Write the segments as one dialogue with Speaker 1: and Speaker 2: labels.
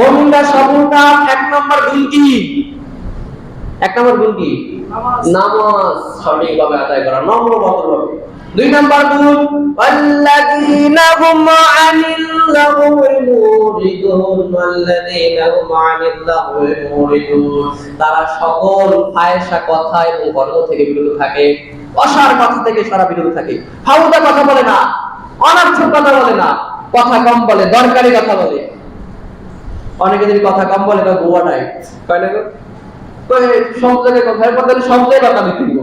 Speaker 1: মুমিনরা সফল কাম এক নম্বর গুণ কি? এক নম্বর গুণ কি? নামাজ। সঠিকভাবে আদায় করা নম্র ভদ্রভাবে দুই নম্বর গুণ ওয়াল্লাযীনা হুম আনিল লাগুই মুরিদুন ওয়াল্লাযীনা হুম আনিল লাগুই মুরিদুন। তারা সকল ফায়সা কথা এবং কর্ম থেকে বিরত থাকে অসার কথা থেকে সারা বিরত থাকে। ফাউদা কথা বলে না অনার্থক কথা বলে না কথা কম বলে দরকারি কথা বলে। অনেকে যদি কথা কম বলে গোয়া নাই? না সব জায়গায় কথা এরপর তাহলে সব জায়গায় কথা দিব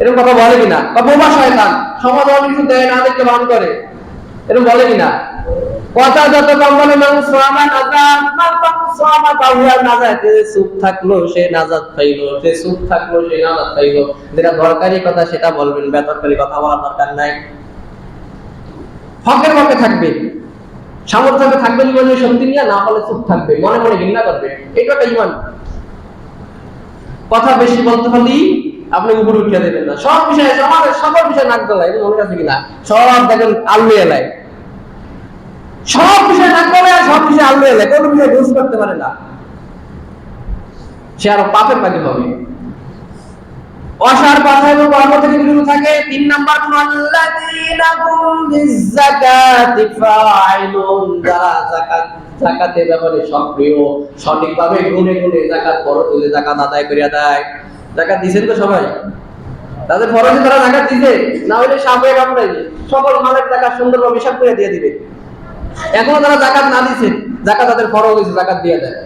Speaker 1: এরকম কথা বলে কিনা? বা বোমা শয়তান, সমাজ অনেক কিছু দেয় না, দেখতে ভান করে। এরকম বলে কিনা? কথা যত কম বলে, মানুষ থাকল, সে নাজাত থাকল, সে নাজাত যেটা দরকারি কথা, সেটা বলবেন। বেদরকারি কথা বলার দরকার নাই। হকের পক্ষে থাকবে। সামর্থ্য থাকবে জীবনে শক্তি নিয়ে, না হলে চুপ থাকবে। মনে মনে ঘৃণা করবে। এটা একটা ইমান কথা বেশি বলতে হলেই আপনি উপরে উঠিয়ে দেবেন না। সব বিষয়ে সমাজের সকল বিষয়ে নাক গলায় মনে আছে কিনা? সব দেখেন আলু এলায়। সব বিষয়ে নাক সব বিষয়ে কোনো বিষয়ে বুঝ করতে পারে না। সে আরও পাপের কাজে হবে। অসার কথা এবং কর্ম থেকে বিরত থাকে। তিন নাম্বার, আল্লাযীনা হুম বিযাকাতি ফাইলুন যাকাত, যাকাতের ব্যাপারে সক্রিয়, সঠিকভাবে গুনে গুনে যাকাত ফরজ হলে যাকাত আদায় করিয়া দেয়। যাকাত দিছেন তো সবাই? তাদের ফরজে তারা যাকাত দিছে না হলে সাপে কামড়াই সকল মালের টাকা সুন্দরভাবে হিসাব করে দিয়ে দিবে। এখনও তারা যাকাত না দিছে। যাকাত তাদের ফরজ হয়েছে যাকাত দিয়ে দেয়।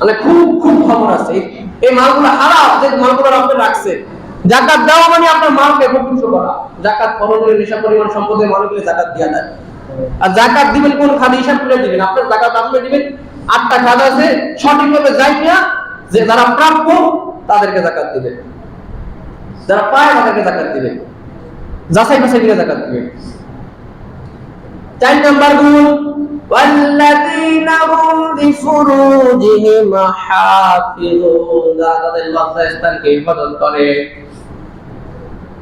Speaker 1: মানে খুব খুব খবর আছে। এই- মালগুলো হারাম যে মালগুলো আপনি রাখছে। জাকাত দেওয়া মানে আপনার মালকে প্রত্যক্ষ করা। জাকাত ফরজের হিসাব পরিমাণ সম্পদের মালগুলো জাকাত দিয়া দেয় আর জাকাত দিবেন কোন খালি হিসাব করে দিবেন? আপনার জাকাত আপনি দিবেন, আটটা খাত আছে, সঠিকভাবে যাই না যে যারা প্রাপ্য তাদেরকে জাকাত দিবেন যারা পায় তাদেরকে জাকাত দিবেন যাচাই বাছাই করে জাকাত দিবেন চার নাম্বার গুণ والذين هم لفروجهم حافظون যারা তাদের লজ্জাস্থানকে হেফাজত করে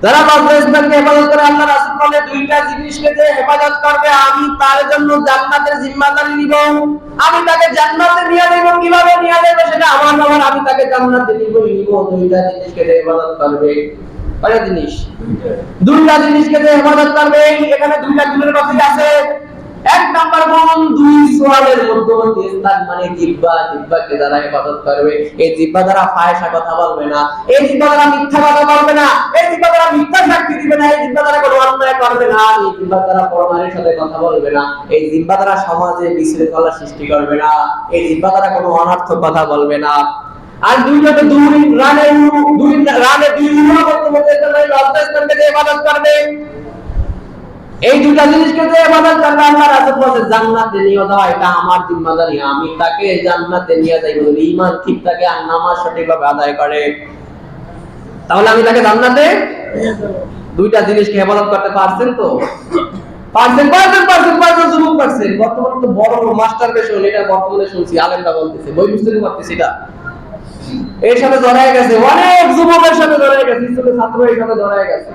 Speaker 1: যারা লজ্জাস্থানকে হেফাজত করে আল্লাহ রাসূল বলে দুইটা জিনিসকে যে হেফাজত করবে আমি তার জন্য জান্নাতের জিম্মাদারি নিব আমি তাকে জান্নাতে নিয়ে দেব কিভাবে নিয়ে দেব সেটা আমার ব্যাপার আমি তাকে জান্নাতে নিব নিব দুইটা জিনিসকে যে হেফাজত করবে কয়টা জিনিস দুইটা জিনিসকে যে হেফাজত করবে এখানে দুইটা গুণের কথা আছে এক নাম্বার গুণ দুই সোয়ালের মধ্যবর্তী স্থান মানে দ্বারা করবে, এই দ্বারা ফায়সা কথা বলবে না, এই দ্বারা মিথ্যা কথা বলবে না, এই দ্বারা মিথ্যা সাক্ষী দিবে না, এই দ্বারা কোনো অন্যায় করবে না, এই দ্বারা পরমাণের সাথে কথা বলবে না, এই দ্বারা সমাজে বিশৃঙ্খলা সৃষ্টি করবে না, এই জিব্বা দ্বারা কোনো অনর্থক কথা বলবে না। আর দুইটাতে দুই রানে দুই রানে দুই করবে, এই দুটা জিনিসকে যে ইবাদত বলেছে জান্নাতে নিয়ে যাওয়া, এটা আমার জিম্মাদারি। আমি তাকে জান্নাতে নিয়ে যাই বলে ঈমান ঠিক থাকে আর নামাজ সঠিকভাবে আদায় করে। তাহলে আমি তাকে জান্নাতে দুইটা জিনিসকে ইবাদত করতে পারছেন তো? পারছেন পারছেন পারছেন পারছেন, যুবক পারছেন। বর্তমানে তো বড় বড় মাস্টার বেশন এটা বর্তমানে শুনছি, আলেমরা বলতেছে, বই বুঝতে পারতেছি এটা। এর সাথে জড়ায় গেছে, অনেক যুবকের সাথে জড়ায় গেছে ছাত্র এর সাথে জড়ায় গেছে।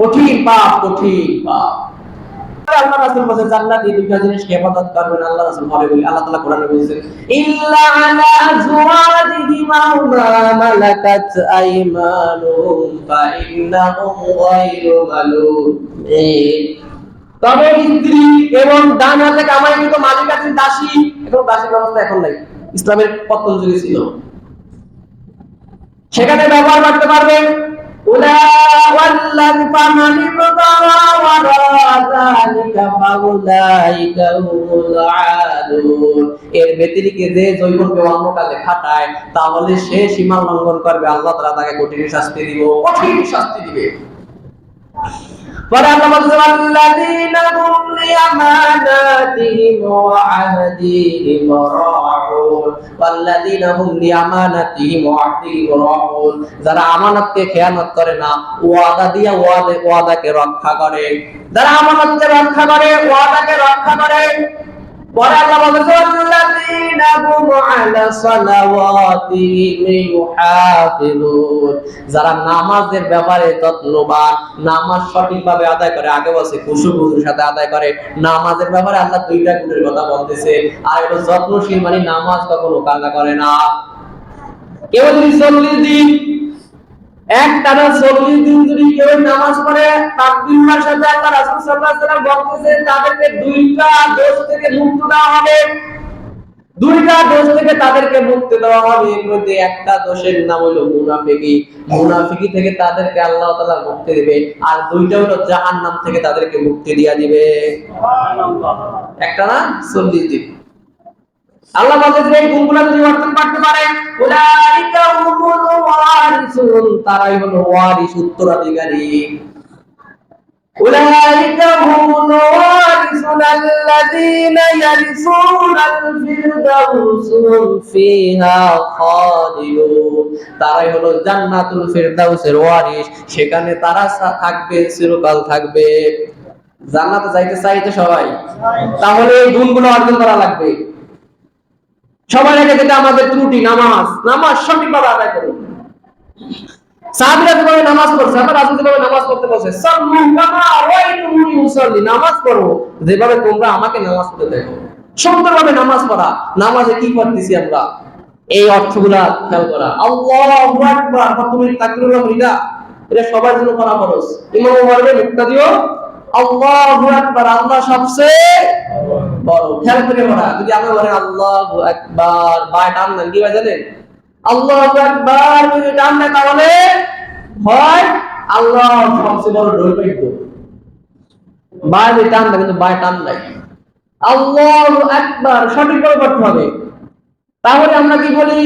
Speaker 1: কঠিন পাপ কঠিন পাপ। আল্লাহ রাসূল জান্নাতে দুইটা জিনিস হেফাজত করবেন? আল্লাহ রাসূল বলে, আল্লাহ তাআলা কোরআনে বলেছেন ইল্লা আলা মা মালাকাত আইমানুহুম ফা ইন্নাহুম গায়রু তবে স্ত্রী এবং ডান হাতে কামাইকৃত মালিকাধীন দাসী দাসীর ব্যবস্থা এখন নাই, ইসলামের পতন যুগে ছিল। সেখানে ব্যবহার করতে পারবেন উলাওয়াল্লাযী ফামানি মুতারা এর ব্যতিরিকে যে জৈবকে অন্যটাকে খাটায় তাহলে সে সীমা লঙ্ঘন করবে, আল্লাহ তারা তাকে কঠিন শাস্তি দিব, কঠিন শাস্তি দিবে। পরে আমানত কে যারা খেয়ানত করে না, ওয়াদা দিয়ে ওয়াদা ওয়াদাকে রক্ষা করে। যারা আমানতকে রক্ষা করে, ওয়াদাকে রক্ষা করে। যারা নামাজের ব্যাপারে যত্নবান নামাজ সঠিকভাবে আদায় করে, আগে বসে খুশু খুশুর সাথে আদায় করে, নামাজের ব্যাপারে আল্লাহ দুইটা গুণের কথা বলতেছে। আর এটা যত্নশীল মানে নামাজ কখনো কাজা করে না। কেউ যদি চল্লিশ দিন এক চল্লিশ দিন যদি কেউ নামাজ পড়ে রাসূল ওয়াসাল্লাম বলতেছে, তাদেরকে দুইটা দোষ থেকে মুক্ত দেওয়া হবে। দুইটা দোষ থেকে তাদেরকে মুক্তি দেওয়া হবে। এর মধ্যে একটা দোষের নাম হলো মুনাফিকি। মুনাফিকি থেকে তাদেরকে আল্লাহ তাআলা মুক্তি দিবে। আর দুইটা হলো থেকে তাদেরকে মুক্তি দিয়া দিবে। একটা না? চল্লিশ দিন। আল্লাহ বলতেছে, এই গুণগুলা যদি অর্জন করতে পারে, উলাইকা হুমুল ওয়ারিসুন তারাই হলো ওয়ারিস উত্তরাধিকারী। উলাইকা হুমুল ওয়ারিসুন আল্লাযীনা ইয়ারিসুনাল ফিরদাউস ফিহা খালিদুন। তারাই হলো জান্নাতুল ফিরদাউসের ওয়ারিস। সেখানে তারা থাকবে, চিরকাল থাকবে। জান্নাতে যাইতে চাইতে সবাই। তাহলে এই গুণগুলো অর্জন করা লাগবে। সবার আগে যেটা আমাদের ত্রুটি, নামাজ। নামাজ সঠিকভাবে আদায় সাহাবীরা যেভাবে নামাজ পড়ছে। রাসূল যেভাবে নামাজ পড়তে সাল্লু কামা নামাজ পড়ো। যেভাবে তোমরা আমাকে নামাজ পড়তে দেখো। সুন্দরভাবে নামাজ পড়া। নামাজে কি করতেছি আমরা? এই অর্থগুলা খেয়াল করা। আল্লাহু আকবার। প্রথমে এটা সবার জন্য করা ফরজ। ইমাম মুক্তাদিও আল্লাহু আকবার আল্লাহ সবচেয়ে বড় খেয়াল করে পড়া। যদি আমরা বলেন, আল্লাহ একবার বা টান দেন, কি জানেন? আল্লাহ একবার যদি টান দেয় তাহলে আল্লাহ সবচেয়ে বড় বাইরে টান দেয় কিন্তু বাইরে টান আল্লাহ একবার সঠিকভাবে করতে হবে। তাহলে আমরা কি বলি?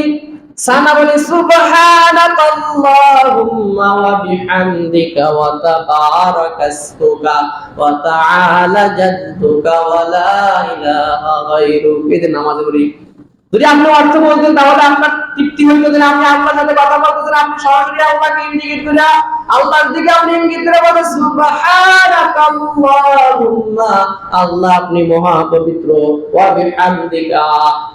Speaker 1: সানা বলি সুবহানাকাল্লাহুম্মা ওয়া বিহামদিকা ওয়া তাবারাকাসতুকা ওয়া তাআলা জাদ্দুকা ওয়া লা ইলাহা গায়রুক এই যে নামাজে বলি যদি আপনি অর্থ বলতেন, তাহলে আপনার তৃপ্তি হইতো যে আপনি আল্লাহর সাথে কথা বলতেছেন, আপনি সরাসরি আল্লাহকে ইন্ডিকেট করে, আল্লাহর দিকে আপনি ইঙ্গিত করে বলেন সুবহানাকাল্লাহুম্মা, আল্লাহ আপনি মহা পবিত্র ওয়া বিহামদিকা,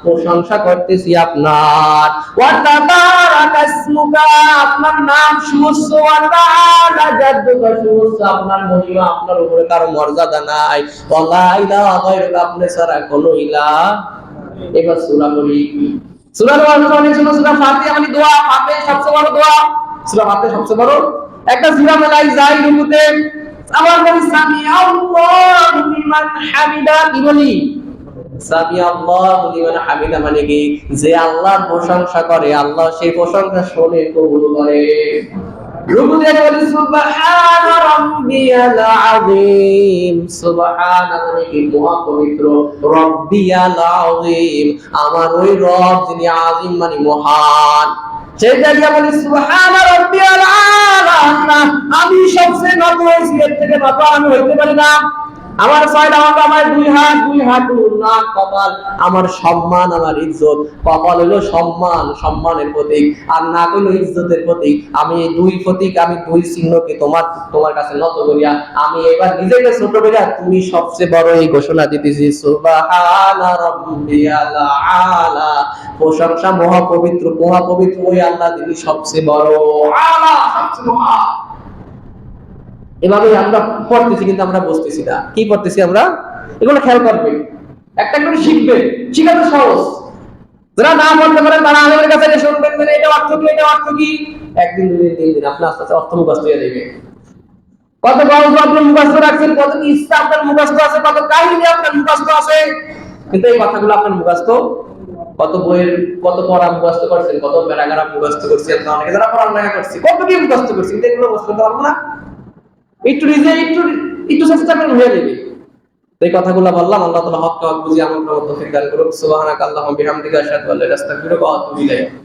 Speaker 1: প্রশংসা করতেছি আপনার। ওয়া তাবারাকাসমুকা আপনার নাম সুউচ্চ ওয়া তাআলা জাদ্দুকা সুউচ্চ আপনার মহিমা আপনার উপরে কারও মর্যাদা নাই। ওয়া লা ইলাহা গায়রুকা, আপনি ছাড়া কোনো ইলাহ এবার ফাতিহা মানে দোয়া। সবচেয়ে বড় দোয়া। সবচেয়ে বড়। একটা মেলাই যাই রুকুতে। আবার বলি সামি আল্লাহু লিমান হামিদা কি বলি? সামি আল্লাহু লিমান হামিদা মানে কি? যে আল্লাহর প্রশংসা করে, আল্লাহ সেই প্রশংসা শুনে কবুল করে। রুকুতে বলি সুবহান রাব্বিয়াল আযীম সুবহান মানে মহা পবিত্র রাব্বিয়াল আযীম আমার ওই রব যিনি আযীম মানে মহান। সেটা দিয়ে বলি, সুবহান রাব্বিয়াল আলা আমি সবচেয়ে নত হয়েছি, এর থেকে নত আমি হইতে পারি না। আমার ছয়টা অঙ্গ আমার দুই হাত, দুই হাঁটু নাক, কপাল। আমার সম্মান, আমার ইজ্জত। কপাল হলো সম্মান, সম্মানের প্রতীক, আর নাক হলো ইজ্জতের প্রতীক। আমি এই দুই প্রতীক, আমি দুই চিহ্নকে তোমার তোমার কাছে নত করিয়া, আমি এবার নিজেকে ছোট করিয়া তুমি সবচেয়ে বড় এই ঘোষণা দিতেছি, সুবহানা রাব্বিয়াল আলা। প্রশংসা মহা পবিত্র মহা পবিত্র ওই আল্লাহ তিনি সবচেয়ে বড় আলা, সবচেয়ে মহা। এভাবে আমরা পড়তেছি, কিন্তু আমরা বুঝতেছি না। কি পড়তেছি আমরা? এগুলো খেয়াল করবে। একটা করে শিখবে। শিখা তো সহজ। যারা না পারেন, তারা আমাদের কাছে শুনবেন এটা অর্থ কি, এটা অর্থ কি। একদিন দুই দিন তিন দিন, আপনার আস্তে আস্তে অর্থ মুখস্থ হয়ে যাবে। কত গল্প আপনি মুখস্থ রাখছেন, কত ইচ্ছা আপনার মুখস্থ আছে, কত কাহিনী আপনার মুখস্থ আছে। কিন্তু এই কথাগুলো আপনার মুখস্থ, কত বইয়ের, কত পড়া মুখস্থ করছেন, কত প্যারাগ্রাফ মুখস্থ করছেন অনেকে যারা করছে, কত কি মুখস্থ করছে, কিন্তু এগুলো মুখস্থ পারব না। একটু একটু একটু চেষ্টা করে হয়ে যাবে। এই কথাগুলো বললাম, আল্লাহ তালা হক হক বুঝি আমার মতো তৌফিক করুক সুবাহ আল্লাহ বিহামদিকা আল্লা ইলাহা ইল্লা আনতা